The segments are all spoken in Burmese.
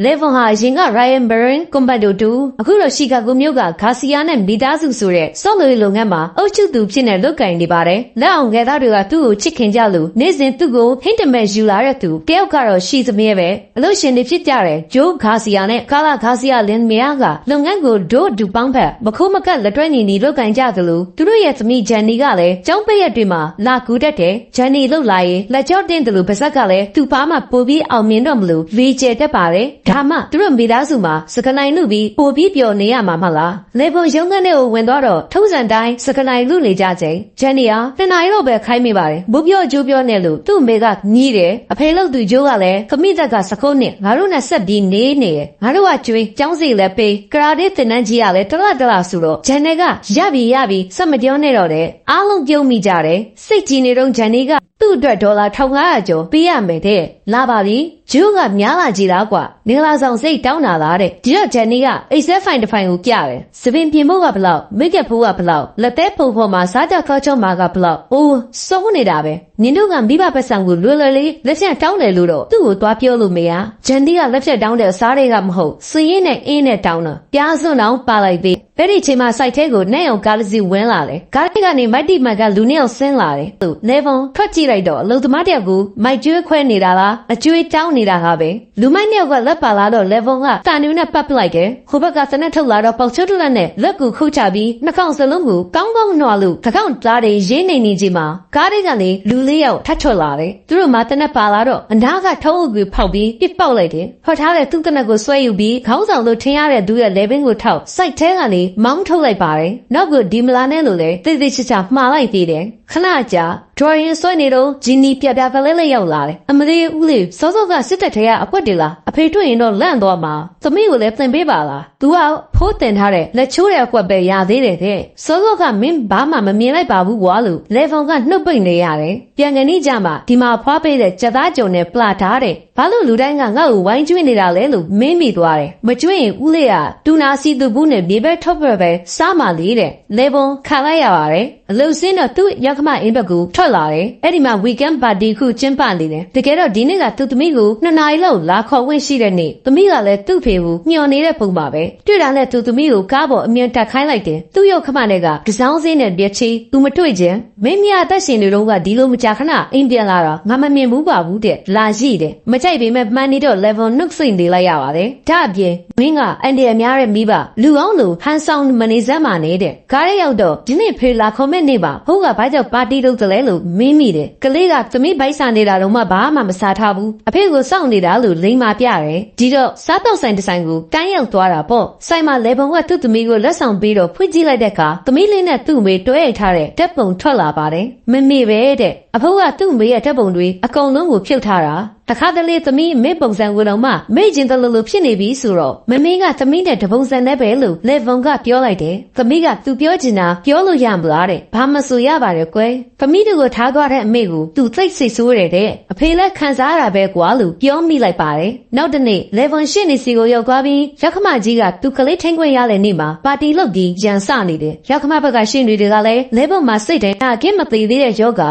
လေဗွန်ဟာအရင်က Ryan Baron Combando တူအခုတော့ Chicago မြို့က Garcia နဲ့မိသားစုဆိုတဲ့ဆော့လိုရေးလုပ်ငန်းမှာအုပ်ချုပ်သူဖြစ်နေလုပ်ကင်နေပါတယ်။လက်အောင်ငယ်သားတွေကသူ့ကိုချစ်ခင်ကြလို့နေ့စဉ်သူ့ကိုဟင်းတမဲ့ယူလာတဲ့သူတယောက်ကတော့ရှိသမီးပဲအလို့ရှင်တွေဖြစ်ကြတဲ့ Joe Garcia နဲ့ Carla Garcia Lynn Mia ကလုပ်ငန်းကိုဒို့ဒူပေါင်းဖက်မခိုးမကက်လက်တွဲညီညီလုပ်ကင်ကြသလိုသူတို့ရဲ့သမီး Jenny ကလည်းကျောင်းပိတ်ရက်တွေမှာလာကူတတ်တယ်။ Jenny လှုပ်လာရင်လက်ကြောတင်းတယ်လို့ပါဇက်ကလည်းသူ့ပါမှပိုပြီးအောင်မြင်တော့မလို့လေကျဲတတ်ပါတယ်။ဒါမှသူတို့မိသားစုမှာစကနိုင်လူပြီးပိုပြီးပျော်နေရမှာမဟုတ်လား။လေပုံရုံးခန်းထဲကိုဝင်သွားတော့ထုံးစံတိုင်းစကနိုင်လူနေကြချိန်ဂျန်နီယာနှစ်နာရီတော့ပဲခိုင်းမိပါတယ်။ဘူပြောကျိုးပြောနေလို့သူ့မိကညီးတယ်။အဖေလို့သူကျိုးကလည်းခမိသက်ကစကုန်းနဲ့ငါတို့နဲ့ဆက်ပြီးနေနေတယ်။ငါတို့ကကျွေးចောင်းစီလည်းပေးကရာဒေသင်တန်းကြီးကလည်းတလတလဆိုတော့ဂျန်နီကရပြီရပြီစက်မပြောနဲ့တော့တဲ့အားလုံးပြုံးမိကြတယ်။စိတ်ကြည်နေတော့ဂျန်နီက သူ့အတွက်ဒေါ်လာ1500ကျော်ပေးရမယ်တဲ့လာပါပြီဂျိုးကများလာကြည်လားကွာမင်္ဂလာဆောင်စိတ်တောင်းတာလားတဲ့ဒီတော့ဂျန်နီကအိတ်ဆက်ဖိုင်တစ်ဖိုင်ကိုပြတယ်စပင်ပြင်ဖို့ကဘလောက်မိတ်ကဖိုးကဘလောက်လက်သေးဖုံဖော်မှာစားကြကောက်ချုံမှာကဘလောက်အိုးစုံးနေတာပဲနင်တို့ကမိဘပတ်စံကိုလွယ်လွယ်လေးလက်ဖြတ်တောင်းတယ်လို့တော့သူ့ကိုသွားပြောလို့မရဂျန်နီကလက်ဖြတ်တောင်းတဲ့အစားတွေကမဟုတ်စည်ရင်နဲ့အင်းနဲ့တောင်းတာပြားစွန်းတောင်ပါလိုက်ပြီအဲ့ဒီချိန်မှာစိုက်ထဲကိုနဲ့အောင်ကားတစ်စီးဝင်လာတယ်ကားလေးကနေမိုက်တီမန်ကလူနှစ်ယောက်ဆင်းလာတယ်သူလေဗွန်ထွက်ကြည့်လိုက်တော့အလုံသမားတယောက်ကိုမိုက်ကျွေးခွဲနေတာလားအကျွေးတောင်းနေတာဟာပဲလူမိုက်နှစ်ယောက်ကလက်ပါလာတော့လေဗွန်ကတာနူးနဲ့ပတ်ပလိုက်တယ်ဟိုဘက်ကစနက်ထုတ်လာတော့ပေါက်ချုံတလက်နဲ့လက်ကူခုတ်ချပြီးနှာခေါင်းစလုံးကိုကောင်းကောင်းနှွာလို့ခကောင်းသားတွေရင်းနေနေကြီးမှာကားလေးကလေလူလေးယောက်ထတ်ထွက်လာတယ်သူတို့မှတနက်ပါလာတော့အနားကထုံးအုပ်ကိုဖောက်ပြီးပြစ်ပေါက်လိုက်တယ်ဖော်ထားတဲ့သူ့တနက်ကိုဆွဲယူပြီးခေါင်းဆောင်လို့ထင်ရတဲ့သူရဲ့လေဘင်းကိုထောက်စိုက်ထဲကနေမောင်းထုတ်လိုက်ပါတယ်နောက်ကဒီမလာနဲ့လို့လေတိတ်တိတ်ချာချာမှားလိုက်သေးတယ်ခဏကြာ ဒရိုရင်ဆွဲနေတော့ဂျီနီပြပြဖလဲလဲရောက်လာတယ်အမလေးဦးလေးစောစောကစစ်တပ်ထဲကအကွက်တွေလားအဖေတွေ့ရင်တော့လန့်သွားမှာသမီးကိုလည်းသင်ပေးပါလား तू ကဖိုးတင်ထားတဲ့လက်ချိုးတဲ့အကွက်ပဲရသေးတယ်တဲ့စောစောကမင်းဘာမှမမြင်လိုက်ပါဘူးကွာလို့လေဖုံကနှုတ်ပိတ်နေရတယ်ပြန်ကနေကြမှာဒီမှာဖွားပေးတဲ့ကြက်သားကြုံနဲ့ပလာထားတဲ့ဘာလို့လူတိုင်းကငါ့ကိုဝိုင်းကျွေးနေတာလဲလို့မင်းမိသွားတယ်မကျွေးရင်ဦးလေးကတူနာစီသူဘူးနဲ့မြေပဲထုတ်ပဲပဲစားမှလေးတဲ့လေဖုံခံလိုက်ရပါတယ် အလုစင်းတော့သူ့ရောက်ခမအင်းဘက်ကိုထွက်လာတယ်အဲ့ဒီမှာ weekend party ခုကျင်းပနေတယ်တကယ်တော့ဒီနေ့ကသူ့သမီးကိုနှစ်နာရီလောက်လာခေါ်ဝင်ရှိတဲ့နေ့သမီးကလည်းသူ့ဖေကိုညှော်နေတဲ့ပုံပါပဲတွေ့တာနဲ့သူ့သမီးကိုကားပေါ်အမြင်တက်ခိုင်းလိုက်တယ်သူ့ရောက်ခမနဲ့ကကစောင်းစင်းနဲ့ပြချီသူမတွေ့ခြင်းမင်းမရအသက်ရှင်နေတော့ကဒီလိုမကြာခဏအိမ်ပြန်လာတော့ငါမမြင်ဘူးပါဘူးတဲ့လာရှိတယ်မကြိုက်ပေမဲ့မှန်နေတော့ level နှုတ်ဆိတ်နေလိုက်ရပါတယ်ဒါအပြင်မင်းကအန်ဒီအများရဲ့မိဘလူအောင်လူဟန်ဆောင်မနေစမ်းပါနဲ့တဲ့ကားရဲရောက်တော့ဒီနေ့ဖေလာခေါ်မဲ့နေ့ပါဟုတ်ကဘာကြောင့်ပါတီလုပ်တယ်လဲလို့မင်းမိတယ်ကလေးကသမီးဘိုက်ဆန်နေတာတော့မှဘာမှမစားထားဘူးအဖေကိုစောင့်နေတာလို့လိန်မာပြတယ်ဒီတော့စားတော့ဆိုင်တစ်ဆိုင်ကိုကန်းရောက်သွားတာပေါ့ဆိုင်မှာလေပုံကသူ့သမီးကိုလက်ဆောင်ပေးတော့ဖွင့်ကြည့်လိုက်တဲ့အခါသမီးလေးနဲ့သူ့မေတွဲရိုက်ထားတဲ့တက်ပုံထွက်လာပါတယ်မမေပဲတဲ့အဖိုးကသူ့မေရဲ့တက်ပုံတွေအကုန်လုံးကိုဖြုတ်ထားတာတခါတလေသမီးမေပုံစံကိုတော့မှမေ့ကျင်တယ်လို့လို့ဖြစ်နေပြီဆိုတော့မမေကသမီးတဲ့တပုံစံနဲ့ပဲလို့လေဗုံကပြောလိုက်တယ်သမီးကသူပြောချင်တာပြောလို့ရမလားတဲ့ဘာမဆိုရပါတယ်ကွယ်သမီးတို့ကိုထားသွားတဲ့အမေကိုသူသိစိတ်ဆိုးတယ်တဲ့အဖေလည်းခံစားရတာပဲကွာလို့ပြောမိလိုက်ပါတယ်နောက်တနေ့လေဗွန်ရှင်းနေစီကိုရောက်သွားပြီးရောက်ခမကြီးကသူကလေးထင်းခွင့်ရတဲ့နေ့မှာပါတီလုပ်ပြီးရန်စနေတယ်ရောက်ခမဘက်ကရှင်းတွေကလည်းလေဗွန်မှာစိတ်တိုင်းအကင်းမသေးသေးတဲ့ယောဂ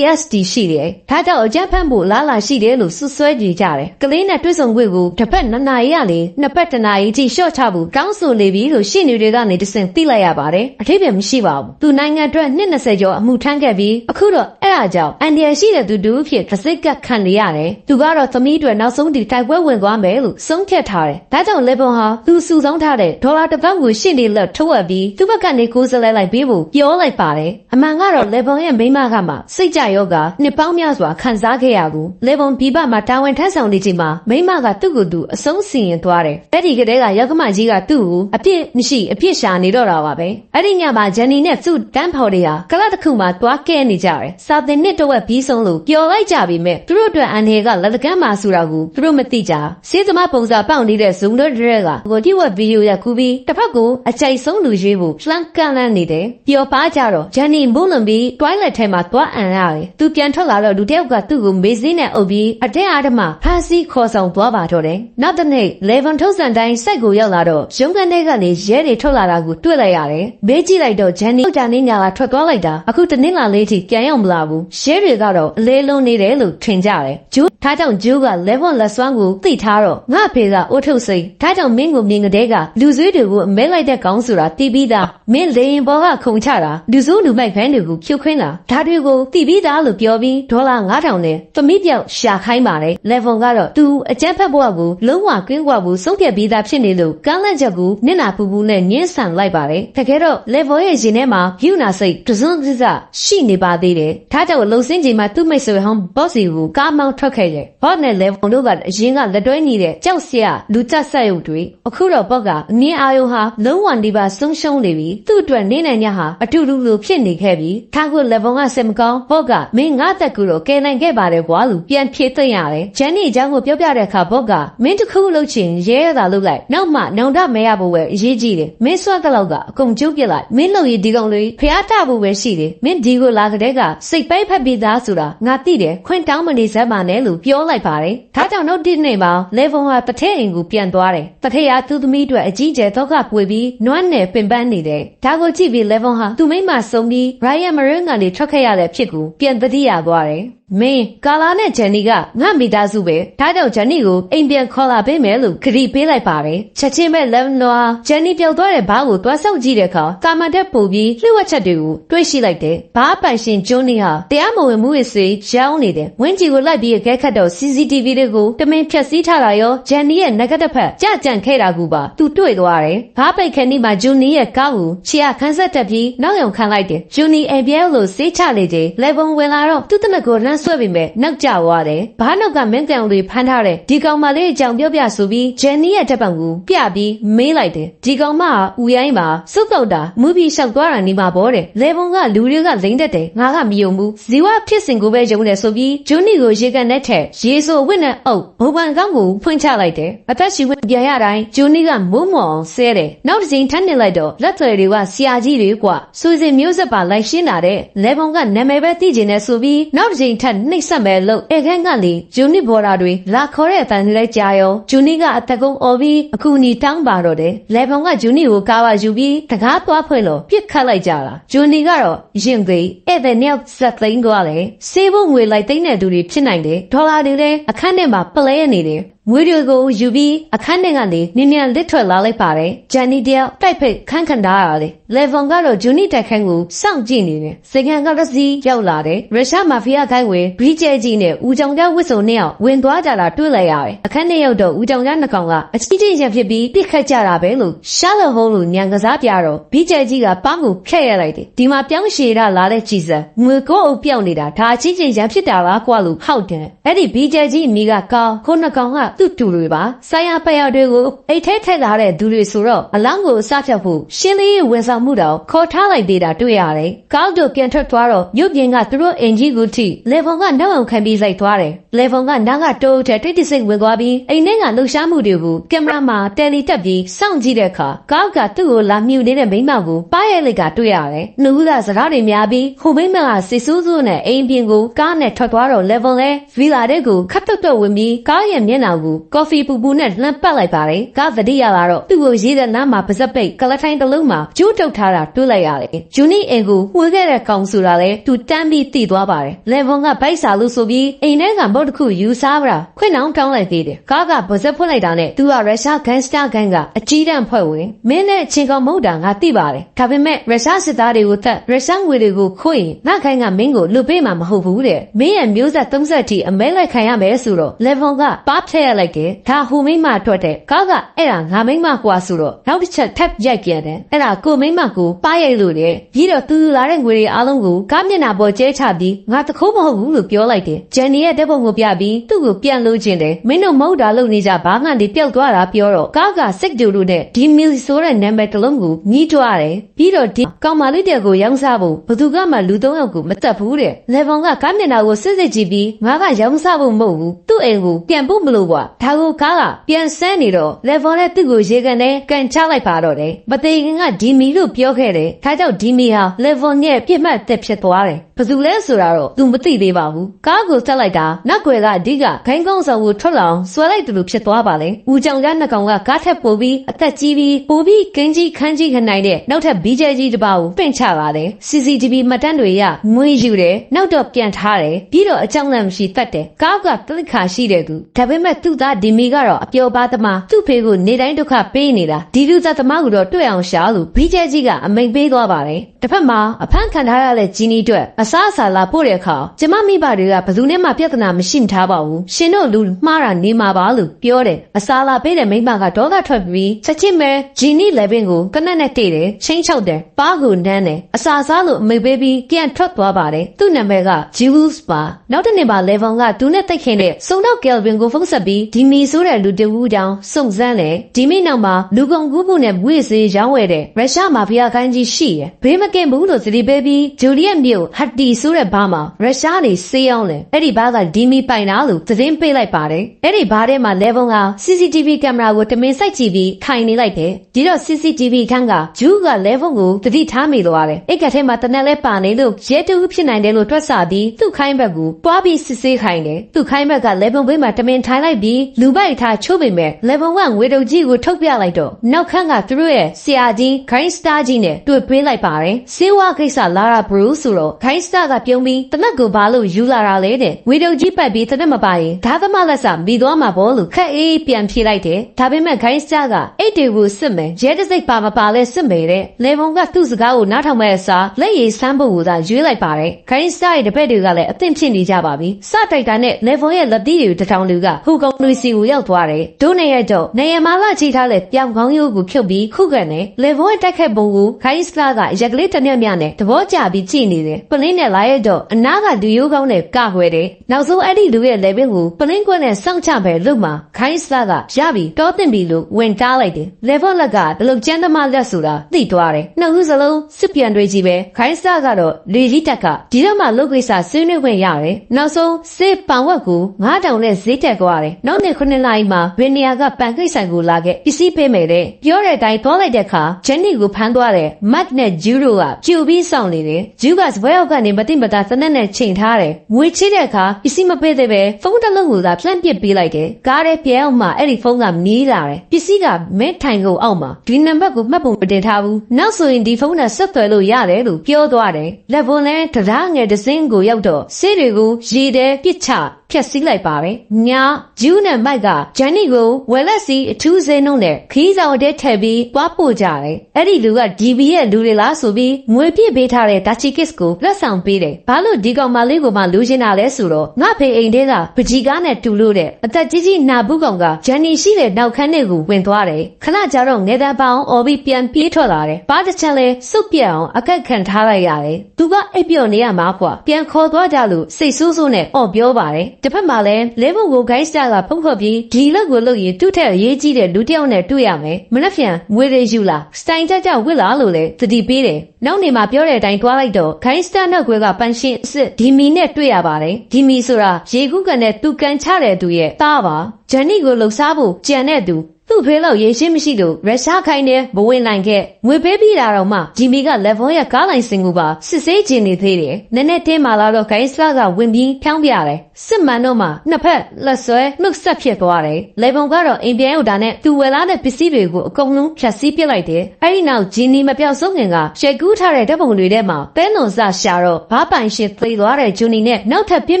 PTSD ရှိတယ်ဒါကြောင့်အကြမ်းဖက်ဖို့လားလာရှိတယ်လို့စွပ်စွဲကြည့်ကြတယ်ကလေးနဲ့တွေ့ဆုံခွင့်ကိုတစ်ပတ်နှစ်နာရီရလေနှစ်ပတ်တစ်နာရီထိရှော့ချဖို့တောင်းဆိုနေပြီလို့ရှင်းနေတွေကနေတဆင့်သိလိုက်ရပါတယ်အထိပ္ပယ်မရှိပါဘူးသူနိုင်ငံအတွက်နှစ်20ကျော်အမှုထမ်းခဲ့ပြီးအခုတော့အဲ့ဒါကြောင့်အန်ဒီယရှိတဲ့သူတူဖြစ်တစ်စိတ်ကခံနေရတယ်သူကတော့သမီးတွေနောက်ဆုံးဒီတိုက်ပွဲဝင်သွားမယ်လို့ဆုံးဖြတ်ထားတယ်ဒါကြောင့်လေဘွန်ဟာသူစုဆောင်းထားတဲ့ဒေါ်လာတစ်ပတ်ကိုရှင်းနေလက်ထုတ်ဝက်ပြီးသူ့ဘက်ကနေကိုယ်စားလှယ်လိုက်ပေးဖို့ပြောလိုက်ပါတယ်အမှန်ကတော့လေဘွန်ရဲ့မိန်းမကမှစိတ်ကြယောဂနှစ်ပေါင်းများစွာခံစားခဲ့ရဘူးလေဘွန်ဘီဘမှာတာဝန်ထမ်းဆောင်နေချိန်မှာမိန်းမကသူ့ကိုယ်သူအဆုံးစီရင်သွားတယ်အဲ့ဒီကတည်းကယောက်ကမကြီးကသူ့ကိုအပြစ်မရှိအပြစ်ရှာနေတော့တာပါပဲအဲ့ဒီညမှာဂျန်နီနဲ့သူ့တန်းဖော်တွေဟာကလပ်တစ်ခုမှာတွားကဲနေကြတယ်စာသင်နှစ်တော့ဝက်ပြီးဆုံးလို့ပျော်လိုက်ကြပြီမဲ့သူတို့အတွက်အန်ဟေကလက်ကမ်းမှာဆိုတာကိုသူတို့မသိကြစေးသမားပုံစံပေါက်နေတဲ့ဇုံတို့တွေကကိုတိဝက်ဗီဒီယိုရကူပြီးတစ်ဖက်ကိုအကြိုက်ဆုံးလူရွေးဖို့လှမ်းကန်လန်းနေတယ်ပျော်ပါကြတော့ဂျန်နီမုန်းလွန်ပြီးတွိုင်းလက်ထဲမှာတွားအန်ရတယ်တယ်သူပြန်ထွက်လာတော့လူတစ်ယောက်ကသူ့ကိုမေးစင်းနဲ့အုပ်ပြီးအတဲ့အားဓမ္မဖမ်းဆီးခေါ်ဆောင်သွားပါတော့တယ်နောက်တစ်နေ့လေဗန်ထုတ်စံတိုင်းစိုက်ကိုရောက်လာတော့ရုံးကန်ထဲကနေရဲတွေထွက်လာတာကိုတွေ့လိုက်ရတယ်မေးကြည့်လိုက်တော့ဂျန်နီဟုတ်တာနေညာလာထွက်သွားလိုက်တာအခုတနင်္လာလေးထိပြန်ရောက်မလာဘူးရဲတွေကတော့အလေးလုံးနေတယ်လို့ထင်ကြတယ်ဂျူးထားကြောင့်ဂျူးကလေဗန်လက်စွမ်းကိုသိထားတော့ငါဖေကအိုးထုတ်စိတ်ထားကြောင့်မင်းကိုမြင်ကတဲ့ကလူဆွေးတွေကိုအမဲလိုက်တဲ့ကောင်းဆိုတာတီးပြီးသားမင်းလေရင်ဘောကခုံချတာလူစိုးလူမိုက်ဖန်းတွေကိုဖြုတ်ခွင်းတာဒါတွေကိုတီးပြီးသားလို့ပြောပြီးဒေါ်လာ9000နဲ့သမီးပြောက်ရှာခိုင်းပါတယ်လေဗန်ကတော့သူအကျန်းဖက်ဘဝကိုလုံးဝကင်းကွာဘူးဆုံးဖြတ်ပြီးသားဖြစ်နေလို့ကမ်းလက်ချက်ကိုနင့်နာပူပူနဲ့ညှင်းဆန်လိုက်ပါတယ်တကယ်တော့လေဗန်ရဲ့ရင်ထဲမှာယူနာစိတ်တစွန်းစစရှိနေပါသေးတယ်ဒါကြောင့်လုံစင်းချိန်မှာသူ့မိတ်ဆွေဟောင်းဘော့စီကိုကားမောင်းထွက်ခဲ့တယ်ဘော့နဲ့လေဗန်တို့ကအရင်ကလက်တွဲနေတဲ့ကြောက်စရာလူကြက်ဆက်ရုပ်တွေအခုတော့ဘော့ကအမြင်အာရုံဟာလုံးဝနေပါဆုံးရှုံးနေပြီသူ့အတွက်နေနိုင်ညဟာအတူတူလိုဖြစ်နေခဲ့ပြီထားကိုလေဗန်ကစင်မကောင်းဘော့ကမင်းငါတက်ကူတော့ကဲနိုင်ခဲ့ပါတယ်ကွာလို့ပြန်ဖြေသိမ့်ရတယ်ဂျန်နီအကြောင်းကိုပြောပြတဲ့အခါဘော့ကမင်းတစ်ခုလုပ်ချင်ရဲရတာလုပ်လိုက်နောက်မှနောင်တမရဖို့ပဲအရေးကြီးတယ်မင်းစွတ်တဲ့လောက်ကအကုန်ကျုပ်ပြစ်လိုက်မင်းလုံရည်ဒီကောင်လေးဖျားတဖို့ပဲရှိတယ်မင်းဒီကိုလာကြတဲ့ကစိတ်ပိုက်ဖက်ပြီးသားဆိုတာငါသိတယ်ခွင့်တောင်းမနေစမ်းပါနဲ့လို့ပြောလိုက်ပါတယ်ဒါကြောင့်နောက်တစ်နေ့မှာလေဗွန်ဟာတထည့်အိမ်ကိုပြန်သွားတယ်တထည့်ရသူ့သမီးအတွက်အကြီးကျယ်တော့ကပွေပြီးနွမ်းနယ်ပင်ပန်းနေတယ်ဒါကိုကြည့်ပြီးလေဗွန်ဟာသူ့မိမဆုံးပြီးရိုင်ယန်မရင်းကနေထွက်ခဲ့ရတဲ့ဖြစ်ကိုပြန်သတိရသွားတယ်မင်းကာလာနဲ့ဂျန်နီကငါမိသားစုပဲဒါကြောင့်ဂျန်နီကိုအိမ်ပြန်ခေါ်လာပေးမယ်လို့ခရီးပေးလိုက်ပါတယ်ချက်ချင်းပဲလက်နွားဂျန်နီပျောက်သွားတဲ့ဘားကိုတွားဆောက်ကြည့်တဲ့အခါကာမန်တက်ပူပြီးလှိဝက်ချက်တွေကိုတွေးရှိလိုက်တယ်ဘားပိုင်ရှင်ကျွန်းနီဟာတရားမဝင်မှုရစေရောင်းနေတယ်ဝင်းကြီးကိုလိုက်ပြီးအကဲခတ်တော့ CCTV တွေကိုတမင်ဖြတ်စည်းထားတာရောဂျန်နီရဲ့နဂတ်တစ်ဖက်ကြကြံခဲ့တာကူပါသူတွေ့သွားတယ်ဘားပိတ်ခဏီမှာဂျူနီရဲ့ကားကိုချီရခန်းဆက်တက်ပြီးနောက်ယောင်ခံလိုက်တယ်ဂျူနီအပြဲလို့စေးချလေတယ်လေပုံဝင်လာတော့သူ့တနက်ကိုရမ်းဆွဲပြီးမဲ့နောက်ကျသွားတယ်ဘားနောက်ကမင်းကန်တွေဖမ်းထားတယ်ဒီကောင်မလေးအကြောင်ပြောပြဆိုပြီးဂျန်နီရဲ့တက်ပံကိုပြပြီးမေးလိုက်တယ်ဒီကောင်မကဦးရိုင်းမှာစုပ်ကောက်တာမူပြီးလျှောက်သွားတာနေမှာပေါ့တဲ့လေပုံကလူတွေကလိမ့်တတ်တယ်ငါကမယုံဘူးဇီဝဖြစ်စဉ်ကိုပဲယုံတယ်ဆိုပြီးဂျူနီကိုရေကန်နဲ့ထက်ရေဆိုဝစ်နဲ့အုပ်ဘုံပန်ကောင်းကိုဖွင့်ချလိုက်တယ်အသက်ရှူဝင်ပြန်ရတိုင်းဂျူနီကမုံမောင်ဆဲတယ်နောက်တစ်ချိန်ထပ်နေလိုက်တော့လက်သွယ်တွေကဆရာကြီးတွေကွစူစင်မျိုးဆက်ပါလိုက်ရှင်းတာတဲ့လေပုံကနာမည်ပဲသိကျင်နေဆိုပြီးနောက်တစ်ချိန်ထပ်နှိပ်ဆက်မယ်လို့အဲခန်းကနေဂျူနီဘော်ဒါတွေလာခေါ်တဲ့အတန်လေးကြာရောဂျူနီကအသက်ကုန်းអော်ပြီးအခုနီတောင်းပါတော့တယ်လေပုံကဂျူနီကိုကားပါယူပြီးတကားသွားဖွင့်လို့ပြစ်ခတ်လိုက်ကြတာဂျူနီကတော့ရင်သေးဧည့်သည်နှစ်ယောက်ဇက်သိန်းသွားတယ်စေဖို့ငွေလိုက်သိန်းတဲ့သူတွေဖြစ်နိုင်တယ်ဒေါ်လာတွေလည်းအခန်းထဲမှာပလဲနေတယ်ငွေတွေကိုယူပြီးအခန်းထဲကနေနင်းမြန်လစ်ထွက်လာလိုက်ပါတယ်ဂျန်နီတယောက်တိုက်ဖိတ်ခန်းခန္ဓာရတယ်လေဗွန်ကတော့ဂျူနီတက်ခန်းကိုစောင့်ကြည့်နေတယ်စကန်ကတစီရောက်လာတယ်ရုရှားမာဖီးယားခိုင်းဝင်ဘီကျဲကြီးနဲ့ဦးကြောင်ကြားဝစ်စုံနှစ်ယောက်ဝင်သွားကြတာတွေ့လိုက်ရတယ်အခန်းထဲရောက်တော့ဦးကြောင်ကြားနှစ်ကောင်ကအချီးချင်းချက်ဖြစ်ပြီးပြစ်ခတ်ကြတာပဲလို့ရှားလဟုံးလို့ညံကစားပြတော့ဘီကျဲကြီးကပန်းကိုဖျက်ရလိုက်တယ်ဒီမှာပြောင်းရှည်ရလာတဲ့ကြည်စံငွေကိုအုပ်ပြောင်းနေတာဒါအချီးချင်းရံဖြစ်တာလားကွာလို့ဟောက်တယ်အဲ့ဒီဘီကျဲကြီးအမိကကောင်းခုနှစ်ကောင်ကသူ့တူတွေပါဆိုင်ရပရတွေကိုအိတ်ထဲထက်လာတဲ့သူတွေဆိုတော့အလောင်းကိုအစဖြတ်ဖို့ရှင်းလေးရဲ့ဝန်ဆောင်မှုတော့ခေါ်ထားလိုက်သေးတာတွေ့ရတယ်ကောက်တို့ပြန်ထွက်သွားတော့ရုပ်ပြင်ကသူတို့အင်ကြီးကိုထိလေဖုံကနောက်အောင်ခံပြီးလိုက်သွားတယ်လေဖုံကနောက်ကတိုးတဲ့တိတ်တိစိတ်ဝင်သွားပြီးအိမ်ထဲကလှူရှားမှုတွေကိုကင်မရာမှာတယ်လီတက်ပြီးစောင့်ကြည့်တဲ့အခါကောက်ကသူ့ကိုလာမြူနေတဲ့မိန်းမကိုပါးရဲလိုက်ကတွေ့ရတယ်နှုတ်ကစကားတွေများပြီးဟိုမိန်းမကစစ်ဆူးဆူးနဲ့အိမ်ပြင်ကိုကားနဲ့ထွက်သွားတော့ level လဲဗီလာတဲ့ကိုခတ်တုတ်တော့ဝင်ပြီးကားရဲ့မျက်နှာကိုကော်ဖီပူပူနဲ့လှမ်းပတ်လိုက်ပါတယ်ကားသတိရလာတော့သူ့ကိုရေးတဲ့နားမှာပါဇက်ပိတ်ကလထိုင်းတစ်လုံးမှာကျိုးတုတ်ထားတာတွေ့လိုက်ရတယ်ဂျူနီအင်ကိုဝှေခဲ့တဲ့ကောင်ဆိုတာလဲသူတန်းပြီးတည်သွားပါတယ် level ကဗိုက်စာလို့ဆိုပြီးအိမ်ထဲကဘုတ်တစ်ခုယူစားပါခွင့်အောင်တောင်းလိုက်သေးတယ်ကားကပါဇက်ဖွင့်လိုက်တာနဲ့သူကရုရှားဂန်စတာဂန်ကအကြီးတန်းဖွဲ့ဝင်မင်းနဲ့ချင်းကောင်မဟုတ်တာငါသိပါတယ်ဒါပေမဲ့ရုရှားစစ်သားတွေကိုတက်ရုရှားငွေတွေကိုခိုးရင်ငါခိုင်းကမင်းကိုလွတ်ပေးမှာမဟုတ်ဘူးတဲ့မင်းရဲ့မျိုးဆက်30တီအမဲလိုက်ခံရမယ်ဆိုတော့ level ကပါဖျက်ရလိုက်တယ်ဒါဟိုမိမထွက်တဲ့ကားကအဲ့ဒါငါမိမကွာဆိုတော့နောက်တစ်ချက်ထပ်ရိုက်ပြန်တယ်အဲ့ဒါကိုမိမကိုပါရိုက်လို့တယ်ပြီးတော့သူလာတဲ့ငွေတွေအားလုံးကိုကားမျက်နှာပေါ်ကျဲချပြီးငါတခိုးမဟုတ်ဘူးလို့ပြောလိုက်တယ်ဂျန်နီရဲ့တပ်ပုံကိုပြပြီးသူ့ကိုပြန်လို့ခြင်းတယ်မင်းတို့မဟုတ်တာလုပ်နေကြဘာငါဒီပျောက်သွားတာပြောတော့ကားကစိတ်တူတူနဲ့ဒီမီလီဆိုတဲ့နာမည်တစ်လုံးကိုညီးတွားတယ်ပြီးတော့ဒီကောင်မလေးတဲ့ကိုရောင်းစားဖို့ဘသူကမှလူသုံးယောက်ကိုမတက်ဘူးတဲ့လေဗွန်ကကားမျက်နှာကိုစစ်စစ်ကြည့်ပြီးငါကရောင်းစားဖို့မဟုတ်ဘူးသူ့အိမ်ကိုပြန်ဖို့မလို့ကွာဒါကိုကားကပြန်ဆန်းနေတော့ level နဲ့သူ့ကိုရေကန်နဲ့ကန်ချလိုက်ပါတော့တယ်မသေးခင်ကဒီမီလို့ပြောခဲ့တယ်ဒါကြောင့်ဒီမီဟာ level နဲ့ပြစ်မှတ်သက်ဖြစ်သွားတယ်ဘယ်သူလဲဆိုတာတော့သူမသိသေးပါဘူးကားကိုတက်လိုက်တာနောက်ွယ်ကအဓိကခိုင်းကောင်းဆောင်ကိုထွက်လောင်ဆွဲလိုက်တယ်လို့ဖြစ်သွားပါလေဦးကြောင်ကြားနှစ်ကောင်ကကားထက်ပိုပြီးအသက်ကြီးပြီးပိုပြီးကင်းကြီးခန်းကြီးခနိုင်တဲ့နောက်ထပ်ဘီကျဲကြီးတစ်ပါးကိုပင့်ချပါတယ် CCTV မှတ်တမ်းတွေရမွေးယူတယ်နောက်တော့ပြန်ထားတယ်ပြီးတော့အကြောင်းလည်းမရှိတတ်တယ်ကားကတလိခါရှိတဲ့သူဒါပေမဲ့သူ့သားဒီမီကတော့အပျော်ပါသမားသူ့ဖေကိုနေတိုင်းဒုက္ခပေးနေတာဒီလူသားသမားကတော့တွေ့အောင်ရှာလို့ဘီကျဲကြီးကအမိန်ပေးသွားပါတယ်တစ်ဖက်မှာအဖမ်းခံထားရတဲ့ဂျီနီအတွက်အစားအစာလာပို့တဲ့အခါကျမမိဘတွေကဘယ်သူနဲ့မှပြဿနာမရှိမထားပါဘူးရှင်တို့လူမှားတာနေမှာပါလို့ပြောတယ်အစားလာပေးတဲ့မိမကဒေါသထွက်ပြီးချက်ချင်းပဲဂျီနီလေဘင်ကိုကနက်နဲ့တေးတယ်ချင်းချောက်တယ်ပါးကိုနမ်းတယ်အစာစားလို့အမိတ်ပေးပြီးပြန်ထွက်သွားပါတယ်သူ့နာမည်က Jules ပါနောက်တစ်နေ့မှာ level ကသူနဲ့တိုက်ခင်တဲ့စုံတော့ Kelvin ကိုဖုန်းဆက်ပြီးဒီမီဆိုတဲ့လူတဝူတောင်စုံစမ်းတယ်ဒီမိနောက်မှာလူကုန်ကူးမှုနဲ့ဝိစေးရောင်းဝယ်တဲ့ရုရှားမာဖီးယားခိုင်းကြီးရှိရယ်ဘေးမကင်ဘူးလို့သတိပေးပြီးဂျူလီယက်မြို့ဟတ်တီဆိုတဲ့ဘားမှာရုရှားနေစေးအောင်လေအဲ့ဒီဘားကဒီမီပိုင်တာလို့သတင်းပေးလိုက်ပါတယ်အဲ့ဒီဘားထဲမှာ level က CCTV ကင်မရာကိုတမင်စိုက်ကြည့်ပြီးခိုင်နေလိုက်တယ်ဒီတော့ CCTV ခန်းကဂျူးက level ကိုသတိထားမိသွားတယ်အဲ့ကထဲမှာတနက်လဲပါနေလို့ရဲတူဖြစ်နိုင်တယ်လို့တွက်ဆပြီးသူ့ခိုင်းဘက်ကိုပွားပြီးစစ်ဆေးခိုင်းတယ်သူ့ခိုင်းဘက်က level ဘေးမှာတမင်ထိုင်လိုက်ပြီးလူပိုက်ထားချိုးပေမဲ့ level 1ငွေတုပ်ကြီးကိုထုတ်ပြလိုက်တော့နောက်ခန်းကသူတို့ရဲ့ဆရာကြီး Green Star ကြီးနဲ့တွေ့ပေးလိုက်ပါတယ်စေဝါကိစ္စလာတာဘရူးဆိုတော့ Green Star ကပြုံးပြီးတနက်ကိုဘာလို့ယူလာတာလဲတဲ့ငွေတုပ်ကြီးပတ်ပြီးတနက်မပါရင်ဓာသမလက်စာမိသွားမှာဘောလို့ခက်အေးပြန်ဖြေလိုက်တယ်ဒါပေမဲ့ Green Star ကအိတ်တွေကိုစစ်မယ်ရဲတစိတ်ပါမပါလဲစစ်မယ်တဲ့ level ကသူ့စကားကိုနားထောင်မဲ့အစားလက်ရည်စမ်းဖို့ကိုသာရွေးလိုက်ပါတယ် Green Star ရဲ့တပည့်တွေကလည်းအသင့်ဖြစ်နေကြပါပြီစတိုက်တာနဲ့ level ရဲ့လက်သီးတွေတထောင်လူကဟူကုံလူစီကိုရောက်သွားတယ်ဒိုးနေရတော့နေရမာလာချိထားတဲ့ပြောင်ကောင်းရိုးကိုဖြုတ်ပြီးခုခံတယ် level ရဲ့တက်ခတ်ပုံကို Green Star ကရက်ကလေးတစ်ညက်မြနဲ့သဘောကျပြီးကြည့်နေတယ်ပလင်းနဲ့လာရတော့အနားကလူရိုးကောင်းနဲ့ကခွဲတယ်နောက်ဆုံးအဲ့ဒီလူရဲ့ level ကိုပလင်းကွက်နဲ့စောင့်ချပဲလို့မှာ Green Star ကရပြီတောတင်ပြီလို့ဝင်တားလိုက်တယ် level လက်ကဘလို့ကျန်းသမားလက်ဆိုတာသိသွားတယ်နှစ်ဦးစလုံးစစ်ပြန်တွေကြီးပဲ Green Star ကတော့လေကြီးတက်ကဒီတော့မှလုတ်ကိစ္စဆွေးနွေးခွင့်ရတယ်နောက်ဆုံးစစ်ပန်ဝက်ကို9000နဲ့ဈေးတက်သွားတယ်နောက်နေ့9လပိုင်းမှာဗီနီယာကပန်ကိတ်ဆိုင်ကိုလာခဲ့ပစ္စည်းပေးမယ်တဲ့ပြောတဲ့အတိုင်းသွားလိုက်တဲ့အခါဂျန်နီကိုဖမ်းသွားတယ်မတ်နဲ့ဂျူးတို့ကကြူပြီးစောင့်နေတယ်ဂျူးကစပွဲအောက်ကနေမတိမတာစနက်နဲ့ချိန်ထားတယ်ငွေချစ်တဲ့အခါပစ္စည်းမပေးသေးပဲဖုန်းတစ်လုံးကိုသာဖလန့်ပစ်ပေးလိုက်တယ်ကားရဲ့ပြဲအောင်မှာအဲ့ဒီဖုန်းကမီးလာတယ်ပစ္စည်းကမဲထိုင်ကုန်အောက်မှာဒီနံပါတ်ကိုမှတ်ပုံမတင်ထားဘူးနောက်ဆိုရင်ဒီဖုန်းနဲ့ဆက်သွယ်လို့ရတယ်လို့ပြောသွားတယ်လက်ပွန်လဲတရားငယ်တစ်စင်းကိုရောက်တော့ဆေးတွေကိုရေထဲပစ်ချဖြက်စီးလိုက်ပါတယ်။ညာဂျူးနဲ့မိုက်ကဂျန်နီကိုဝယ်လက်စီအထူးစင်းနှုံးနဲ့ခီးဆောင်တဲ့ထည့်ပြီးပွားပို့ကြတယ်။အဲ့ဒီလူက DB ရဲ့လူတွေလားဆိုပြီးငွေပြည့်ပေးထားတဲ့ဒါချီကစ်ကိုလက်ဆောင်ပေးတယ်။ဘာလို့ဒီကောင်မလေးကိုမှလူချင်တာလဲဆိုတော့ငါဖေအိမ်ထဲကပကြီးကားနဲ့တူလို့တဲ့အသက်ကြီးကြီးနာဘူးကောင်ကဂျန်နီရှိတဲ့နောက်ခန်းထဲကိုဝင်သွားတယ်။ခဏကြာတော့ငယ်တန်းပေါင်းအော်ပြီးပြန်ပြေးထွက်လာတယ်။ပါတစ်ချက်လဲစုပ်ပြက်အောင်အကက်ခံထားလိုက်ရတယ်။သူကအိပ်ပျော်နေရမှာကွာ။ပြန်ခေါ်သွားကြလို့စိတ်ဆိုးဆိုးနဲ့အော်ပြောပါတယ်။တစ်ဖက်မှာလည်းလဲဘုံကိုဂိုင်းစတာကဖုံးဖွဲ့ပြီးဒီလက်ကိုလုပ်ရင်သူ့ထက်အရေးကြီးတဲ့လူတစ်ယောက်နဲ့တွေ့ရမယ်။မနှက်ဖြန်ငွေတွေယူလာစတိုင်ကြကြဝစ်လာလို့လဲသတိပေးတယ်။နောက်နေမှာပြောတဲ့အတိုင်းတွားလိုက်တော့ဂိုင်းစတာနောက်ကွယ်ကပန်ရှင်အစ်စ်ဒီမီနဲ့တွေ့ရပါတယ်။ဒီမီဆိုတာရေခုကန်နဲ့သူကန်ချတဲ့သူရဲ့သားပါ။ဂျန်နီကိုလှုပ်ရှားဖို့ကြံတဲ့သူ သူ့ဖေးလောက်ရေရှင်းမရှိလို့ရုရှားခိုင်းတဲ့ဘဝင်နိုင်ခဲ့ငွေပေးပြီးတာတော့မှဂျီမီကလက်ဖုံးရဲ့ကားလိုင်စင်ကူပါစစ်ဆေးကျင်နေသေးတယ်နက်နက်တင်းမာလာတော့ဂိုင်းစလာကဝင်ပြီးဖြောင်းပြတယ်စစ်မှန်တော့မှနှစ်ဖက်လက်ဆွဲနှုတ်ဆက်ဖြစ်သွားတယ်လေပုံကတော့အိမ်ပြန်ရောက်တာနဲ့သူဝယ်လာတဲ့ပစ္စည်းတွေကိုအကုန်လုံးဖြတ်စည်းပစ်လိုက်တယ်အဲ့ဒီနောက်ဂျီနီမပြောက်ဆုံးခင်ကရှယ်ကူးထားတဲ့ဓာတ်ပုံတွေထဲမှာတဲနွန်စရှာတော့ဘားပိုင်ရှင်သေသွားတဲ့ဂျူနီနဲ့နောက်ထပ်ပြစ်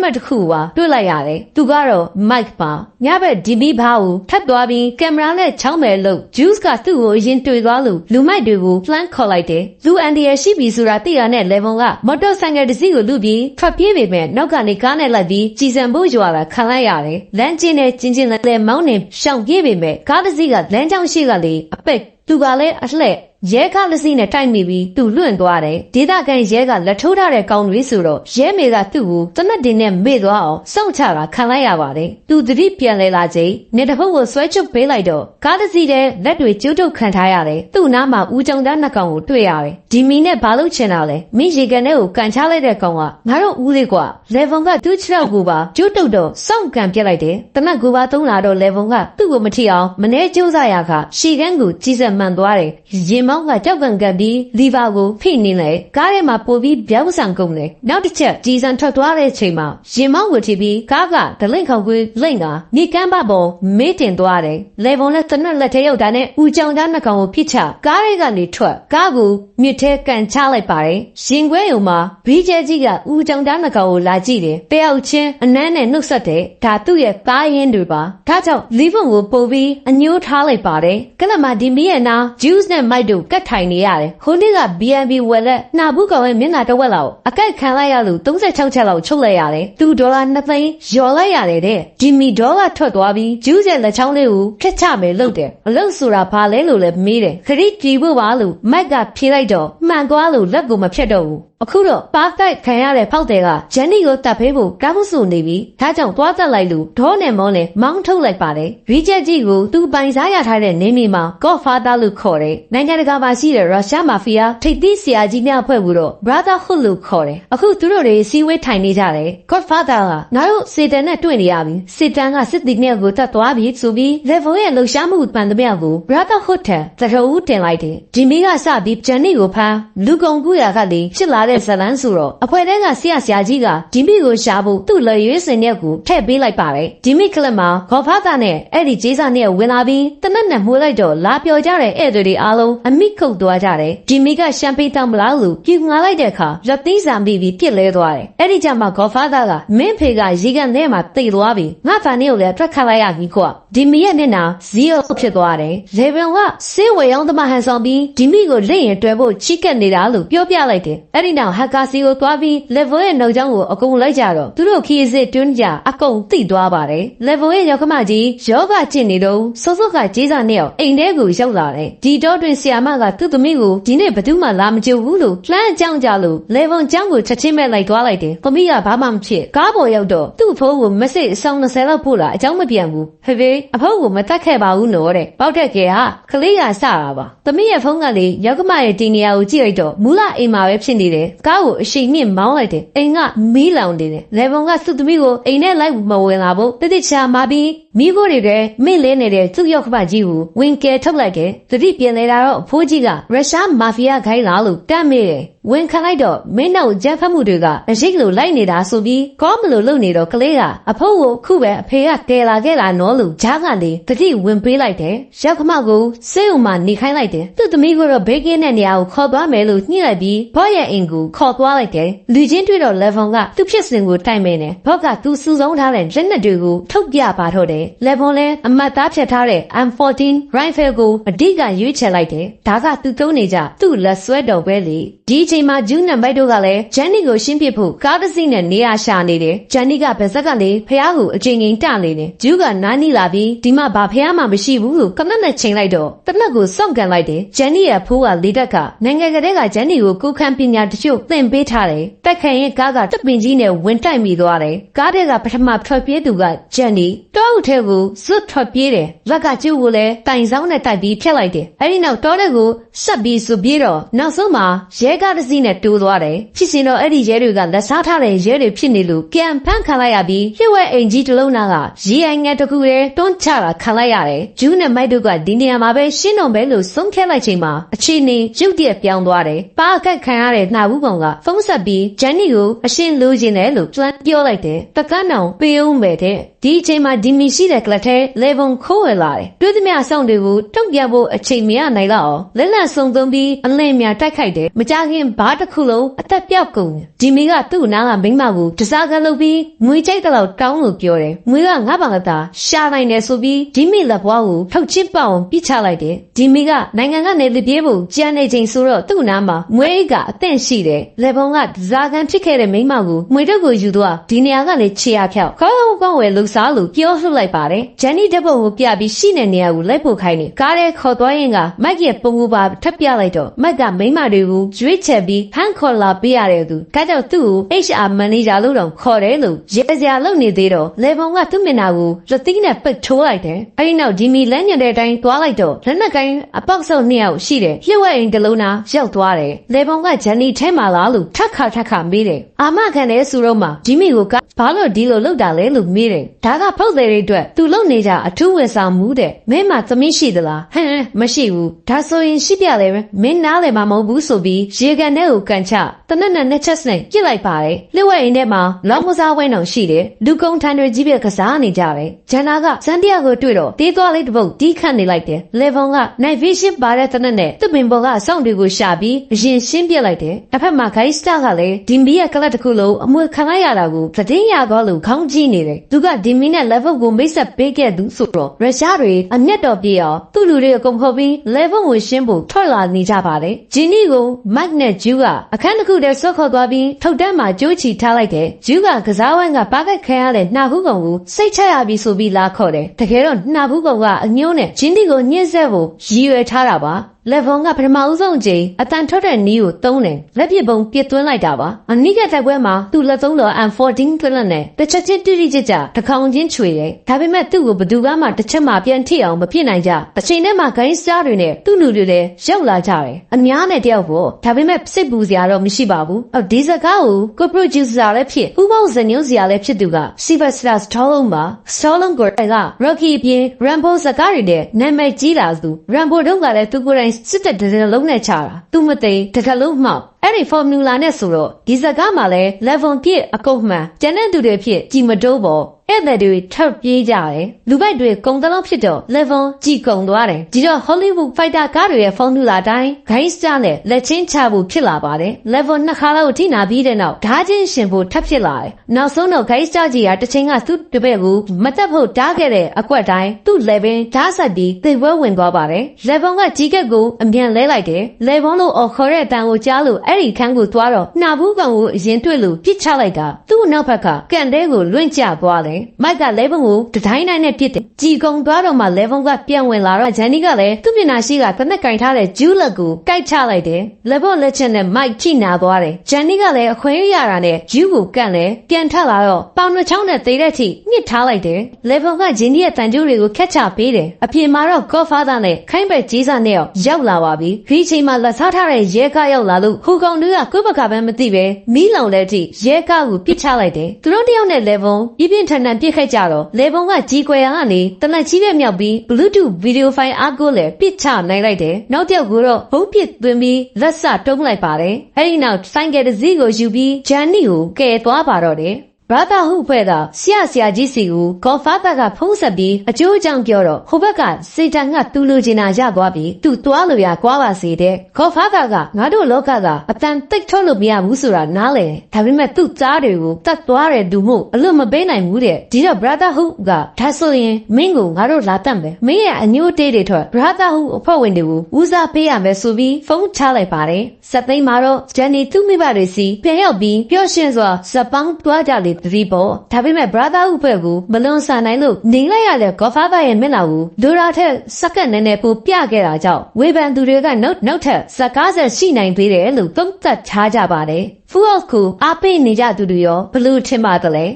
မှတ်တစ်ခုပါတွေ့လိုက်ရတယ်သူကတော့မိုက်ပါညဘက်ဒီဘီဘာကိုထပ်သွားပြီးကင်မရာနဲ့ချောင်းမယ်လို့ juice ကသူ့ကိုအရင်တွေ့သွားလို့လူမိုက်တွေကို plan ခေါ်လိုက်တယ်လူအန်ဒီရရှိပြီဆိုတာသိရတဲ့ level ကမော်တော်ဆိုင်ကယ်တစ်စီးကိုလူပြီးထွက်ပြေးပေမဲ့နောက်ကနေကားနဲ့လိုက်ပြီးကြည်စံဖို့ရွာလာခံလိုက်ရတယ်လမ်းကျင်းနဲ့ကျင်းချင်းလည်းမောင်းနေရှောင်ပြေးပေမဲ့ကားတစ်စီးကလမ်းကြောင်းရှိကလေအပက်သူကလည်းအလှဲ့ ရဲကားလက်စီးနဲ့တိုက်မိပြီးသူလွင့်သွားတယ်ဒေသခံရဲကလက်ထိုးထားတဲ့ကောင်တွေဆိုတော့ရဲမေကသူ့ကိုတနတ်တင်နဲ့မေ့သွားအောင်စောင့်ချတာခံလိုက်ရပါတယ်သူသတိပြန်လဲလာချိန်နေတဖုတ်ကိုဆွဲချုပ်ပေးလိုက်တော့ကားတစ်စီးတဲ့လက်တွေကျုပ်တုတ်ခံထားရတယ်သူ့နားမှာဦးကြုံသားနှစ်ကောင်ကိုတွေ့ရတယ်ဒီမီနဲ့ဘာလို့ချင်တာလဲမင်းရေကန်ထဲကိုကန်ချလိုက်တဲ့ကောင်ကငါတို့ဦးလေးကွာလေဗွန်ကသူ့ခြေထောက်ကိုပါကျုပ်တုတ်တော့စောင့်ကန်ပြစ်လိုက်တယ်တနတ်ကိုပါသုံးလာတော့လေဗွန်ကသူ့ကိုမထီအောင်မနေကျိုးစားရခရှီကန်းကိုကြီးစက်မှန်သွားတယ်ရင်မောင်းကကြောက်ကန်ကန်ပြီးလီဗာကိုဖိနေလေကားထဲမှာပို့ပြီးပြောင်းဆန်ကုန်တယ်နောက်တစ်ချက်ကြီးစံထွက်သွားတဲ့ချိန်မှာရင်မောင်းကိုထိပြီးကားကဒလင့်ခေါင်ကွေးလိမ့်တာနေကမ်းပပေါ်မေးတင်သွားတယ်လေဗွန်လည်းတနတ်လက်ထဲရောက်တာနဲ့ဦးကြောင်သားနှစ်ကောင်ကိုဖိချကားထဲကနေထွက်ကားကိုမြစ်ထဲကန်ချလိုက်ပါတယ်ရင်ခွဲယုံမှာဘီးကျဲကြီးကဦးကြောင်သားနှစ်ကောင်ကိုလာကြည့်တယ်တယောက်ချင်းအနမ်းနဲ့နှုတ်ဆက်တယ်ဒါသူ့ရဲ့ကားရင်းတွေပါဒါကြောင့်လီဗွန်ကိုပို့ပြီးအညိုးထားလိုက်ပါတယ်ကလမဒီမီရဲ့နာဂျူးစ်နဲ့မိုက်တို့ကတ်ထိုင်နေရတယ်ဟိုနေ့က BNB ဝယ်လက်နှာဘူးကောင်ရဲ့မျက်နှာတစ်ဝက်လောက်အကက်ခံလိုက်ရလို့36ချက်လောက်ချုပ်လိုက်ရတယ်သူဒေါ်လာ2သိန်းရော်လိုက်ရတယ်တဲ့ဒီမီဒေါ်လာထွက်သွားပြီးဂျူးစ်ရဲ့လက်ချောင်းလေးကိုဖျက်ချမယ်လို့တယ်အလုပ်ဆိုတာဘာလဲလို့လည်းမေးတယ်ခရစ်ကြည့်ဖို့ပါလို့မိုက်ကဖြေလိုက်တော့မှန်သွားလို့လက်ကိုမဖြတ်တော့ဘူး အခုတော့ပါတိုက်ခံရတဲ့ဖောက်တယ်ကဂျန်နီကိုတတ်ဖေးဖို့တောင်းဆိုနေပြီဒါကြောင့်သွားတက်လိုက်လို့ဒေါနဲ့မောနဲ့မောင်းထုတ်လိုက်ပါတယ်ရီချက်ကြီးကိုသူပိုင်စားရထားတဲ့နေမီမှာ Godfather လို့ခေါ်တယ်နိုင်ငံတကာမှာရှိတဲ့ရုရှားမာဖီးယားထိပ်သီးဆရာကြီးများအဖွဲ့ဘူးတော့ Brotherhood လို့ခေါ်တယ်အခုသူတို့တွေစီဝေးထိုင်နေကြတယ် Godfather ကငါတို့စေတန်နဲ့တွေ့နေရပြီစေတန်ကစစ်သည်နဲ့ကိုတတ်သွားပြီဆိုပြီး level ရဲ့လှူရှားမှုပန်သမျှကို Brotherhood ထံသတော်ဦးတင်လိုက်တယ်ဒီမီကစပြီးဂျန်နီကိုဖမ်းလူကုန်ကူရကလေဖြစ်လာတဲ့ဇလန်းဆိုတော့အဖွဲတဲကဆရာဆရာကြီးကဒီမီကိုရှာဖို့သူ့လက်ရွေးစင်တဲ့ကိုထည့်ပေးလိုက်ပါတယ်ဒီမီကလပ်မှာ Godfather နဲ့အဲ့ဒီဂျေးစာနဲ့ဝင်လာပြီးတနက်နဲ့မှုလိုက်တော့လာပျော်ကြတဲ့ဧည့်သည်တွေအားလုံးအမိခုတ်သွားကြတယ်ဒီမီကရှမ်ပိန်တောင်မလားလို့ပြူငါလိုက်တဲ့အခါရက်သိမ်းစာမိပြီးပြစ်လဲသွားတယ်အဲ့ဒီကြမှာ Godfather ကမင်းဖေကရေကန်ထဲမှာတိတ်သွားပြီငါဖန်နေကိုလည်းတွက်ခတ်လိုက်ရပြီကွာဒီမီရဲ့မျက်နှာဇီးရိုဖြစ်သွားတယ်လေဘန်ကစေးဝေရောင်းသမားဟန်ဆောင်ပြီးဒီမီကိုလက်ရင်တွဲဖို့ချိကက်နေတာလို့ပြောပြလိုက်တယ်အဲ့ဒီနောက်ဟက်ကာစီကိုသွားပြီး level ရဲ့နှုတ်ချောင်းကိုအကုန်လိုက်ကြတော့သူတို့ခီးစစ်တွန်းကြအကုန်သိသွားပါတယ် level ရဲ့ရောက်ခမကြီးယောဂကျင့်နေတော့စောစောကကြေးစာနဲ့အိမ်ထဲကိုရောက်လာတယ်ဒီတော့တွင်ဆီယာမကသူ့သမီးကိုဒီနေ့ဘယ်သူမှလာမကြည့်ဘူးလို့လှမ်းအကြောင်းကြလို့ level ကျောင်းကိုချက်ချင်းမဲ့လိုက်သွားလိုက်တယ်သမီးကဘာမှမဖြစ်ကားပေါ်ရောက်တော့သူ့အဖိုးကိုမစစ်အဆောင်20လောက်ပို့လာအကြောင်းမပြန်ဘူးဖေဖေအဖိုးကိုမတတ်ခဲ့ပါဘူးနော်တဲ့ပေါက်တဲ့ကဲဟာကလေးကစတာပါသမီးရဲ့ဖုန်းကလေရောက်ကမရဲ့ဒီနေရာကိုကြည့်လိုက်တော့မူလအိမ်မှာပဲဖြစ်နေတယ်ကားကိုအရှိန်မြင့်မောင်းလိုက်တယ်အိမ်ကမီးလောင်နေတယ်လေဘုံကသူ့သမီးကိုအိမ်ထဲလိုက်မဝင်လာဘူးတိတိချာမပြီးမိဖို့တွေကမိလဲနေတဲ့သူ့ရောက်ကမကြီးကိုဝင်ကယ်ထုတ်လိုက်တယ်သတိပြန်လဲတာတော့အဖိုးကြီးကရုရှားမာဖီးယားခိုင်းလာလို့တတ်မိတယ်ဝင်ခံလိုက်တော့မင်းနောက်ကြမ်းဖက်မှုတွေကအရှိတ်လိုလိုက်နေတာဆိုပြီးကောမလို့လုံနေတော့ကလေးကအဖိုးကိုခုပဲအဖေကကယ်လာခဲ့တာနော်လို့ဂျားကလေတတိဝင်ပေးလိုက်တယ်ရောက်ခမကိုစေးုံမှာနေခိုင်းလိုက်တယ်သူ့သမီးကတော့ဘေးကင်းတဲ့နေရာကိုခေါ်သွားမယ်လို့ညှိလိုက်ပြီးဘော့ရဲ့အိမ်ကိုခေါ်သွားလိုက်တယ်လူချင်းတွေ့တော့ level ကသူ့ဖြစ်စဉ်ကိုတိုင်မယ်နဲ့ဘော့ကသူစူဆုံးထားတဲ့လက်နက်တွေကိုထုတ်ပြပါတော့တယ် level လဲအမတ်သားဖြတ်ထားတဲ့ M14 rifle ကိုအဓိကရွေးချယ်လိုက်တယ်ဒါကသူသုံးနေကြသူ့လက်ဆွဲတော်ပဲလေဒီအချိန်မှာဂျူးနံဘိုက်တို့ကလည်းဂျန်နီကိုရှင်းပြဖို့ကားတစ်စီးနဲ့နေရာရှာနေတယ်ဂျန်နီကဗဇက်ကလေဖះကိုအချိန်ချင်းတနေတယ်ဂျူးကနားနီလာပြီးဒီမှာဘာဖះမှမရှိဘူးလို့ကနက်နဲ့ချိန်လိုက်တော့တနက်ကိုစောင့်ကန်လိုက်တယ်ဂျန်နီရဲ့ဖိုးကလေတက်ကနိုင်ငံကလေးကဂျန်နီကိုကိုခန့်ပညာတချို့သင်ပေးထားတယ်တက်ခန်ရဲ့ကားကတပ်ပင်ကြီးနဲ့ဝင်တိုက်မိသွားတယ်ကားတဲ့ကပထမထွက်ပြေးသူကဂျန်နီတောအုပ်ထဲကိုဇွတ်ထွက်ပြေးတယ်လက်ကကျူကိုလည်းတိုင်ဆောင်နဲ့တိုက်ပြီးဖျက်လိုက်တယ်အဲဒီနောက်တောတဲ့ကိုဆက်ပြီးဆိုပြေးတော့နောက်ဆုံးမှာရဲကားတစ်စီးနဲ့တိုးသွားတယ်ဖြစ်စင်တော့အဲ့ဒီရဲတွေကလက်စားထားတဲ့ရဲတွေဖြစ်နေလို့ပြန်ဖမ်းခံလိုက်ရပြီးလျှို့ဝဲအိမ်ကြီးတစ်လုံးနာကရေအိုင်ငယ်တစ်ခုတည်းတွန်းချတာခံလိုက်ရတယ်ဂျူးနဲ့မိုက်တို့ကဒီနေရာမှာပဲရှင်းတော့ပဲလို့ဆုံးဖြတ်လိုက်ချိန်မှာအခြေအနေရုတ်တရက်ပြောင်းသွားတယ်ပါအကက်ခံရတဲ့နှာဘူးကောင်ကဖုန်းဆက်ပြီးဂျန်နီကိုအရှင်းလိုချင်တယ်လို့ပြန်ပြောလိုက်တယ်တကန်းအောင်ပေးအောင်ပဲတဲ့ဒီအချိန်မှာဒီမီရှိတဲ့ကလပ်ထဲလေဘုံခိုးဝယ်လာတယ်တွေ့သမျှအဆောင်တွေကိုတုံ့ပြဖို့အချိန်မရနိုင်တော့အောင်လက်လက်ဆုံသုံးပြီးအလင်းများတိုက်ခိုက်တယ်မကြခင်ဘာတစ်ခုလုံးအသက်ပြောက်ကုန်တယ်ဒီမီကသူ့နားကမိန်းမကိုတစားကလုပ်ပြီးငွေကြိုက်တဲ့လောက်တောင်းလို့ပြောတယ်ငွေကငါ့ဘာကသာရှာနိုင်တယ်ဆိုပြီးဒီမီလက်ဘွားကိုထုတ်ချစ်ပအောင်ပြစ်ချလိုက်တယ်ဒီမီကနိုင်ငံကနေလပြေးဖို့ကြံနေချိန်ဆိုတော့သူ့နားမှာငွေအိတ်ကအသင့်ရှိတယ်လေဘုံကဇာကန်ဖြစ်ခဲ့တဲ့မိန်းမကိုမွေတုပ်ကိုယူသွားဒီနေရာကလည်းခြေရဖြောက်ခေါင်းကောင်းဝယ်လှူစားလို့ပြောလှုပ်လိုက်ပါတယ်ဂျန်နီဓာတ်ပုံကိုပြပြီးရှိတဲ့နေရာကိုလိုက်ဖို့ခိုင်းနေကားထဲခေါ်သွားရင်ကမက်ရဲ့ပုံကိုပါထပ်ပြလိုက်တော့မက်ကမိန်းမတွေကိုရွေးချယ်ပြီးဖန်ခေါ်လာပေးရတယ်သူကကြောက်သူ့ကို HR manager လို့တော့ခေါ်တယ်လို့ရေစရာလုပ်နေသေးတော့လေဘုံကသူ့မျက်နှာကိုရသီးနဲ့ပိတ်ထိုးလိုက်တယ်အဲဒီနောက်ဒီမီလမ်းညွန်တဲ့အတိုင်းသွားလိုက်တော့လက်နက်ကိုင်းအပေါက်ဆုပ်နှစ်ယောက်ရှိတယ်လှုပ်ဝဲအိမ်တစ်လုံးနာရောက်သွားတယ်လေဘုံကဂျန်နီထဲမှာလားလို့ထက်ခါထက်ခါမေးတယ်အာမခံတဲ့ဆိုတော့မှဒီမီကိုကဘာလို့ဒီလိုလုပ်တာလဲလို့မေးတယ်ဒါကဖောက်တယ်တွေအတွက်သူလုပ်နေကြအထူးဝန်ဆောင်မှုတဲ့မင်းမသမီးရှိသလားဟမ်မရှိဘူးဒါဆိုရင်ရှိပြလဲမင်းနားလည်းမမဟုတ်ဘူးဆိုပြီးရေကန်ထဲကိုကန်ချတနက်နဲ့နှစ်ချက်စနဲ့ပြစ်လိုက်ပါတယ်လှုပ်ဝဲအိမ်ထဲမှာလောင်းကစားဝဲတော်ရှိတယ်လူကုန်းထန်တွေကြီးပြကစားနေကြတယ်ဂျန်နာကစန်တီယာကိုတွေ့တော့တေးသွားလေးတစ်ပုတ်တီးခတ်နေလိုက်တယ်လေဗွန်ကနိုင်ဗီရှင်းပါတဲ့တနက်နဲ့သူ့ပင်ပေါ်ကအဆောင်တွေကိုရှာပြီးအရင်ရှင်းပြလိုက်တယ်တစ်ဖက်မှာဂိုင်းစတာကလည်းဒီမီရဲ့ကလပ်တစ်ခုလုံးအမွေခံလိုက်ရတာကိုသတင်းရသွားလို့ခေါင်းကြီးနေတယ်သူကဒီမီနဲ့ level ကိုမိတ်ဆက်ပေးခဲ့သူဆိုတော့ရုရှားတွေအမျက်တော်ပြေအောင်သူ့လူတွေအကုန်ဖော်ပြီး level ကိုရှင်းဖို့ထွက်လာနေကြပါတယ်ဂျီနီကိုမက်နဲ့ဂျူးကအခန်းတစ်ခုတည်းဆွတ်ခေါ်သွားပြီးထုတ်တန်းမှာကြိုးချီထားလိုက်တယ်ဂျူးကကစားဝိုင်းကပါကက်ခဲရတဲ့နှာဖူးကောင်ကိုစိတ်ချရပြီဆိုပြီးလာခေါ်တယ်တကယ်တော့နှာဖူးကောင်ကအညိုးနဲ့ဂျင်းတီကိုညှင်းဆက်ဖို့ရည်ရွယ်ထားတာပါလက်ဖုံကပထမဦးဆုံးအချိန်အတန်ထွက်တဲ့နီးကိုသုံးတယ်လက်ပစ်ပုံပြစ်သွင်းလိုက်တာပါအနိကတိုက်ပွဲမှာသူ့လက်သုံးတော် M14 ကလတ်နဲ့တစ်ချက်ချင်းတိတိကျကျတစ်ခေါင်ချင်းချွေတယ်ဒါပေမဲ့သူ့ကိုဘယ်သူကမှတစ်ချက်မှပြန်ထိအောင်မဖြစ်နိုင်ကြတစ်ချိန်နဲ့မှဂိုင်းစတာတွေနဲ့သူ့လူတွေလည်းရောက်လာကြတယ်အများနဲ့တယောက်ပေါ့ဒါပေမဲ့စိတ်ပူစရာတော့မရှိပါဘူးအော်ဒီစကားကိုကို producer လည်းဖြစ်ဥပေါင်းဇညုံစရာလည်းဖြစ်သူက Sylvester Stallone ပါ Stallone ကိုအဲ့က Rocky အပြင် Rambo စကားတွေနဲ့နာမည်ကြီးလာသူ Rambo တို့ကလည်းသူကိုယ်တိုင်စစ်တပ်တစ်လုံးနဲ့ချတာသူမသိတကယ်လို့မှောက်အဲ့ဒီ formula နဲ့ဆိုတော့ဒီစကားမှာလဲ level ပြည့်အကုန်မှန်ကျန်တဲ့သူတွေဖြစ်ကြည်မတိုးပေါ်အဲ့တဲ့တွေထပ်ပြေးကြတယ်လူပိုက်တွေကုံတလုံးဖြစ်တော့ level ကြည်ကုံသွားတယ်ဒီတော့ Hollywood fighter ကားတွေရဲ့ formula အတိုင်း gangster နဲ့လက်ချင်းချဖို့ဖြစ်လာပါတယ် level နှစ်ခါလောက်ထိနာပြီးတဲ့နောက်ဓာချင်းရှင်ဖို့ထပ်ဖြစ်လာတယ်နောက်ဆုံးတော့ gangster ကြီးကတစ်ချိန်ကသူ့တပည့်ကိုမတက်ဖို့တားခဲ့တဲ့အကွက်တိုင်းသူ့ level ဓာဆက်ပြီးသေပွဲဝင်သွားပါတယ် level ကကြီးကက်ကိုအမြန်လဲလိုက်တယ် level လို့အော်ခေါ်တဲ့အတန်ကိုကြားလို့အဲ့ဒီခန်းကိုသွားတော့နှာဘူးကောင်ကိုအရင်တွေ့လို့ပြစ်ချလိုက်တာသူ့နောက်ဘက်ကကန်တဲကိုလွင့်ကျသွားတယ်မိုက်က level ကိုတတိုင်းတိုင်းနဲ့ပြစ်တယ်ကြည်ကုံသွားတော့မှ level ကပြန်ဝင်လာတော့ဂျန်နီကလည်းသူ့မျက်နှာရှိကတနက်ကင်ထားတဲ့ဂျူးလက်ကိုကိုက်ချလိုက်တယ် level လက်ချက်နဲ့မိုက်ချိနာသွားတယ်ဂျန်နီကလည်းအခွင့်ရရတာနဲ့ဂျူးကိုကန်လဲပြန်ထလာတော့ပေါင်နှချောင်းနဲ့သေးတဲ့အထိညှစ်ထားလိုက်တယ် level ကဂျင်းဒီရဲ့တန်ကြိုးတွေကိုခက်ချပေးတယ်အပြင်မှာတော့ godfather နဲ့ခိုင်းဘက်ကြီးစားနဲ့ရောက်လာပါပြီဒီချိန်မှာလက်စားထားတဲ့ရဲကားရောက်လာလို့ဟူကောင်တွေကကိုယ့်ဘက်ကပဲမသိပဲမီးလောင်တဲ့အထိရဲကားကိုပစ်ချလိုက်တယ်သူတို့တယောက်နဲ့ level ပြပြင်းထန်ထန်ပြစ်ခတ်ကြတော့ level ကကြီးကွယ်ရကနေတနက်ကြီးပဲမြောက်ပြီး bluetooth video file အားကိုလည်းပစ်ချနိုင်လိုက်တယ်နောက်တစ်ယောက်ကတော့ဘုံပစ်သွင်းပြီးလက်စတုံးလိုက်ပါတယ်အဲဒီနောက်ဆိုင်ကယ်တစ်စီးကိုယူပြီးဂျန်နီကိုကယ်သွားပါတော့တယ် ဘာသာဟုဖွဲ့တာဆရာဆရာကြီးစီကိုကော်ဖာတာကဖုံးဆက်ပြီးအကျိုးအကြောင်းပြောတော့ဟိုဘက်ကစေတန်ကသူ့လူချင်တာရသွားပြီးသူ့သွားလို့ရကွာပါစေတဲ့ကော်ဖာတာကငါတို့လောကကအတန်တိတ်ထုတ်လို့မရဘူးဆိုတာနားလေဒါပေမဲ့သူ့သားတွေကိုတတ်သွားတဲ့သူမို့အလွတ်မပေးနိုင်ဘူးတဲ့ဒီတော့ brotherhood ကဒါဆိုရင်မင်းကိုငါတို့လာတတ်မယ်မင်းရဲ့အညိုးတေးတွေထွက် brotherhood အဖွဲ့ဝင်တွေကိုဦးစားပေးရမယ်ဆိုပြီးဖုန်းချလိုက်ပါတယ်စက်သိမ်းမှာတော့ဂျန်နီသူ့မိဘတွေစီပြန်ရောက်ပြီးပျော့ရွှင်စွာဇပန်းတွားကြလေတတိပေါ့ဒါပေမဲ့ brother ဥဖွဲ့ကိုမလွန်ဆန်နိုင်လို့နေလိုက်ရတဲ့ godfather ရဲ့မျက်နှာကိုလူရာထက်စက္ကန့်နည်းနည်းပိုပြခဲ့တာကြောင့်ဝေဖန်သူတွေကနောက်နောက်ထပ်ဇကားဆက်ရှိနိုင်သေးတယ်လို့သုံးသပ်ချကြပါတယ်ဖူအော့ကိုအားပေးနေကြသူတွေရောဘလို့ထင်ပါသလဲ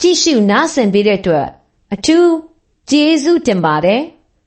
ကြည့်ရှုနားဆင်ပေးတဲ့အတွက်အထူးကျေးဇူးတင်ပါတယ်